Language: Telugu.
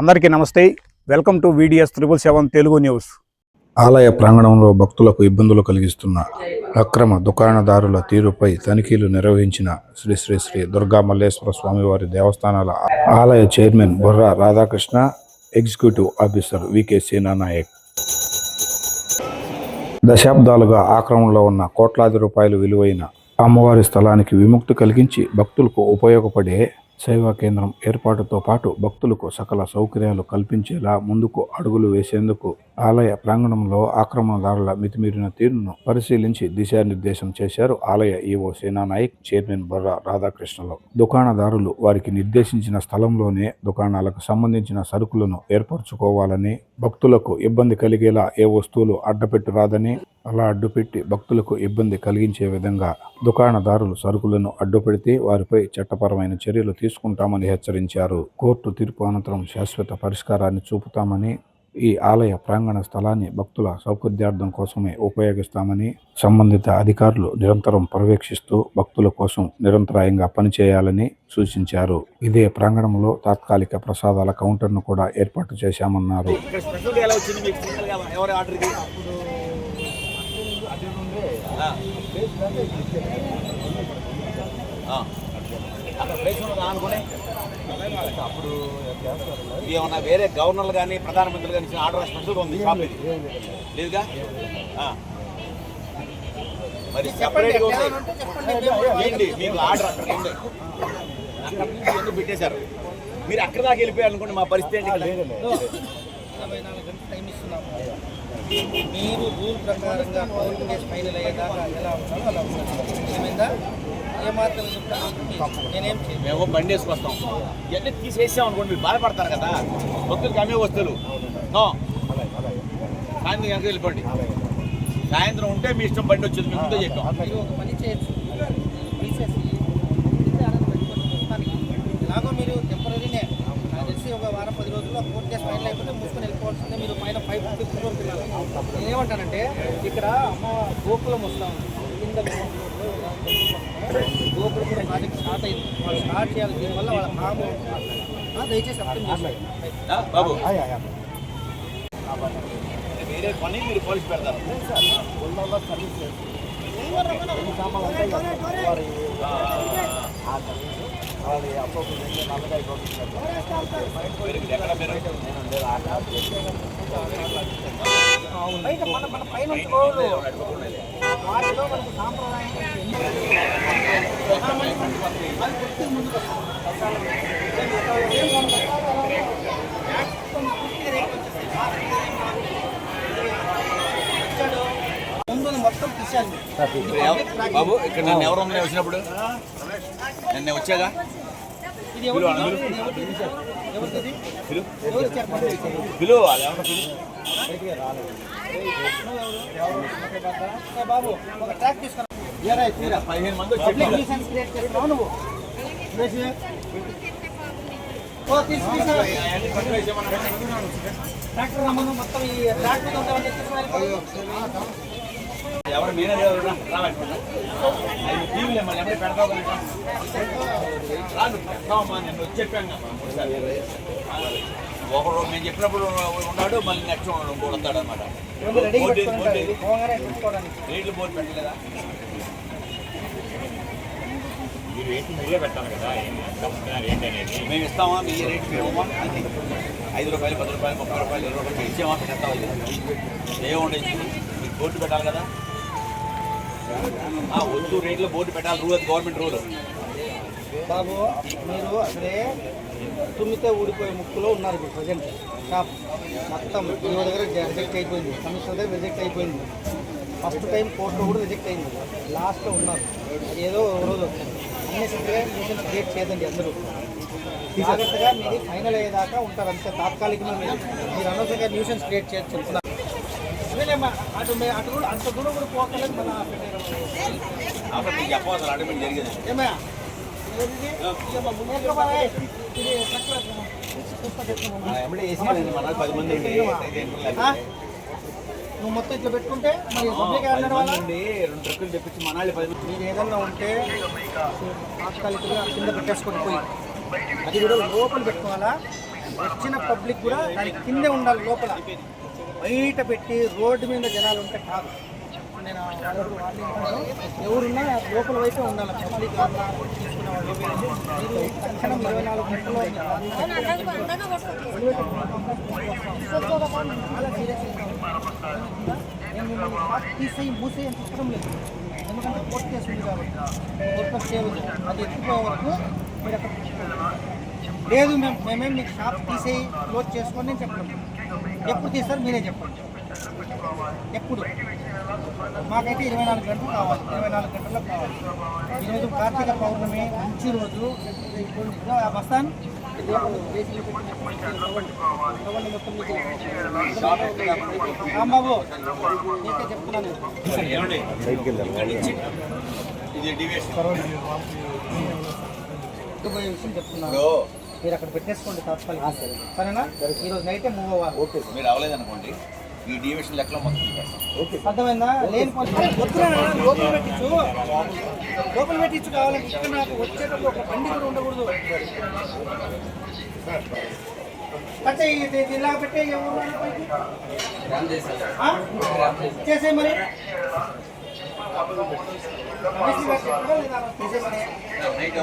అందరికీ నమస్తే. Welcome to VDS triple seven Telugu news ఆలయ ప్రాంగణంలో భక్తులకు ఇబ్బందులు కలిగిస్తున్న అక్రమ దుకాణదారుల తీరుపై తనిఖీలు నిర్వహించిన శ్రీ శ్రీ శ్రీ దుర్గా మల్లేశ్వర స్వామివారి దేవస్థానాల ఆలయ chairman Burra Radhakrishna executive officer VK Senanayak. దశాబ్దాలుగా ఆక్రమణలో ఉన్న కోట్లాది రూపాయలు విలువైన అమ్మవారి స్థలానికి విముక్తి కలిగించి భక్తులకు ఉపయోగపడే సేవా కేంద్రం ఏర్పాటుతో పాటు భక్తులకు సకల సౌకర్యాలు కల్పించేలా ముందుకు అడుగులు వేసేందుకు ఆలయ ప్రాంగణంలో ఆక్రమణదారుల మితిమీరిన తీరును పరిశీలించి దిశానిర్దేశం చేశారు ఆలయ ఈవో సేనానాయక్ చైర్మన్ బొర్రా రాధాకృష్ణలో. దుకాణదారులు వారికి నిర్దేశించిన స్థలంలోనే దుకాణాలకు సంబంధించిన సరుకులను ఏర్పరచుకోవాలని భక్తులకు ఇబ్బంది కలిగేలా ఏ వస్తువులు అడ్డపెట్టు రాదని అలా అడ్డుపెట్టి భక్తులకు ఇబ్బంది కలిగించే విధంగా దుకాణదారులు సరుకులను అడ్డుపెడితే వారిపై చట్టపరమైన చర్యలు తీసుకుంటామని హెచ్చరించారు. కోర్టు తీర్పు అనంతరం శాశ్వత పరిష్కారాన్ని చూపుతామని ఈ ఆలయ ప్రాంగణ స్థలాన్ని భక్తుల సౌకర్యార్థం కోసమే ఉపయోగిస్తామని సంబంధిత అధికారులు నిరంతరం పర్యవేక్షిస్తూ భక్తుల కోసం నిరంతరాయంగా పనిచేయాలని సూచించారు. ఇదే ప్రాంగణంలో తాత్కాలిక ప్రసాదాల కౌంటర్ను కూడా ఏర్పాటు చేశామన్నారు. అక్కడ ప్లేస్ ఉన్నదా అనుకుని? అప్పుడు ఏమన్నా వేరే గవర్నర్లు కానీ ప్రధానమంత్రులు కానీ ఇచ్చిన ఆర్డర్ స్పెషల్గా ఉంది షాప్ ఇది. లేదుగా? ఆ. మరి సెపరేట్గా ఉంది ఏంటి? మీకు ఆర్డర్ అక్కడ ఉంది. అక్కడ నుంచి ఎందుకు పెట్టేశారు? మీరు అక్కడ దాకా వెళ్ళిపోయారు అనుకోండి మా పరిస్థితి ఏంటి గంటలు టైం ఇస్తున్నాము. మీరు రూల్ ప్రకారంగా కోర్టు కేసు ఫైనల్ అయ్యేదాకా ఎలా ఉండాలో అలా ఉండాలి. ఏమైందా? ఏమాత్రం నేనేం మేము బండి వేసుకొస్తాం. ఇవన్నీ తీసేసాం అనుకోండి మీరు బాధపడతారు కదా. భక్తులకి అమ్మే వస్తువులు. సాయంత్రం వెనక వెళ్ళిపోండి. సాయంత్రం ఉంటే మీ ఇష్టం బండి వచ్చేది మేము ముందే చెప్పాం. ఒక పని చేయొచ్చు. తీసేసి ఇది ఆడని పెట్టుకొని ప్రస్తుతానికి ఎలాగో మీరు టెంపరీనే నాకు తెలిసి ఒక వారం పది రోజుల్లో కోర్టు కేసు ఫైనల్ అయిపోతే మూసుకొని వెళ్ళిపోవాల్సిందే. మీరు పైన ఫైవ్ నేనేమంటానంటే ఇక్కడ అమ్మ గోకులం వస్తాం కింద గోకులం కూడా ప్రాజెక్ట్ స్టార్ట్ అయింది వాళ్ళు స్టార్ట్ చేయాలి దీనివల్ల వాళ్ళ ఆ, దయచేసి అర్థం చేసుకోండి బాబు వేరే పని మీరు? పోలీసు పెడతారు మీరు ఎక్కడ మీరు బయట మన మన పైన వాటిలో మనకు సాంప్రదాయం ముందు మొత్తం బాబు ఇక్కడ నన్ను ఎవరు వచ్చినప్పుడు? నిన్న వచ్చాగా? బాబు. ఒక ట్రాక్ తీసుకురా. పదిహేను మంది. ట్రాక్టర్ మొత్తం ఈ ట్రాక్ మీద ఉంటామని తీసుకుని ఎవరు మీరే ఎవరు టీవీలో మళ్ళీ ఎక్కడ పెడతావు కనుక రాదు పెడతామమ్మా నేను వచ్చి చెప్పాను కదా. ఒకడు నేను చెప్పినప్పుడు ఉన్నాడు మళ్ళీ నెక్స్ట్ ఇంకోటి వస్తాడు అనమాట రెడీ పెట్టుకుంటారు ఇది పోగానే చూసుకోవడానికి. రేట్లు బోర్డు పెట్టలేదా? మేము ఇస్తామా? మీ రేట్ ఇవ్వమా? ఐదు రూపాయలు పది రూపాయలు ముప్పై రూపాయలు ఇరవై రూపాయలు ఇచ్చామా? పెడతావా ఏముండే మీకు బోర్డు పెట్టాలి కదా? వద్దు రేట్లో బోర్డు పెట్టాలి రూల్ అది గవర్నమెంట్ రూల్ బాబు మీరు అసలే తుమ్మితే ఊడిపోయే ముక్కులో ఉన్నారు ఇప్పుడు ప్రజెంట్. షాప్ మొత్తం ఈ దగ్గర రిజెక్ట్ అయిపోయింది. కమిషనర్ దగ్గర రిజెక్ట్ అయిపోయింది. ఫస్ట్ టైం కోర్టులో కూడా రిజెక్ట్ అయింది. లాస్ట్లో ఉన్నారు. అది ఏదో ఒక రోజు. వచ్చింది అన్నెసరిగా న్యూసెన్స్ క్రియేట్ చేయదండి అందరూ జాగ్రత్తగా మీది ఫైనల్ అయ్యేదాకా ఉంటారు. అంతే. తాత్కాలికంగా మీరు మీరు అనవసరంగా న్యూసెన్స్ క్రియేట్ చేయొచ్చు. పది మంది. నువ్వు మొత్తం ఇట్లా పెట్టుకుంటే మరి రెండు ట్రక్కులు తెప్పించి మనాలి పది మంది. మీరు ఏదన్నా ఉంటే తాత్కాలికంగా కింద పెట్టేసుకొని పోయి. అది కూడా లోపల పెట్టుకోవాలా? వచ్చిన పబ్లిక్ కూడా దాని కిందే ఉండాలి లోపల. బయట పెట్టి రోడ్డు మీద జనాలు ఉంటే కాదు. నేను ఎవరున్నా లోపల వైపే ఉండాలి. తీసుకునే వాళ్ళు మీరు తక్షణం ఇరవై నాలుగు గంటల్లో చాలా సీరియస్ నేను మిమ్మల్ని షాప్ తీసేయి మూసేయి అని చెప్పడం లేదు ఎందుకంటే కోర్టు కేసు ఉంది కాబట్టి కోర్టు అది ఎత్తిపోయే వరకు మీరు అక్కడ. లేదు మేము మేమేం మీకు షాప్ తీసేయి క్లోజ్ చేసుకోండి అని చెప్పడం ఎప్పుడు తీస్తారు? మీరే చెప్పండి. ఎప్పుడు? మాకైతే ఇరవై నాలుగు గంటలు కావాలి. ఇరవై నాలుగు గంటల్లో కావాలి. ఈరోజు కార్తీక పౌర్ణమి మంచి రోజు. బస్తాన్ రాంబాబు నీకే చెప్తున్నాను. విషయం మీరు అక్కడ పెట్టేసుకోండి తాత్కాలిక. సరేనా? ఈరోజు నైటే మూవ్ అవ్వాలి. ఓకే. మీరు అవ్వలేదనుకోండి ఈ డివియేషన్ లెక్కలో మొత్తం తీసేస్తాం అర్థమైందా? లేని లోపల పెట్టించు. లోపల పెట్టించు కావాలంటే ఇక్కడ నాకు వచ్చేటప్పుడు ఒక బండి కూడా ఉండకూడదు. అంటే ఇలా పెట్టే ఎవరు చేసే మరి. మేస్త్రి గారు చెప్పారా లేదా? చేసేయమని. నైట్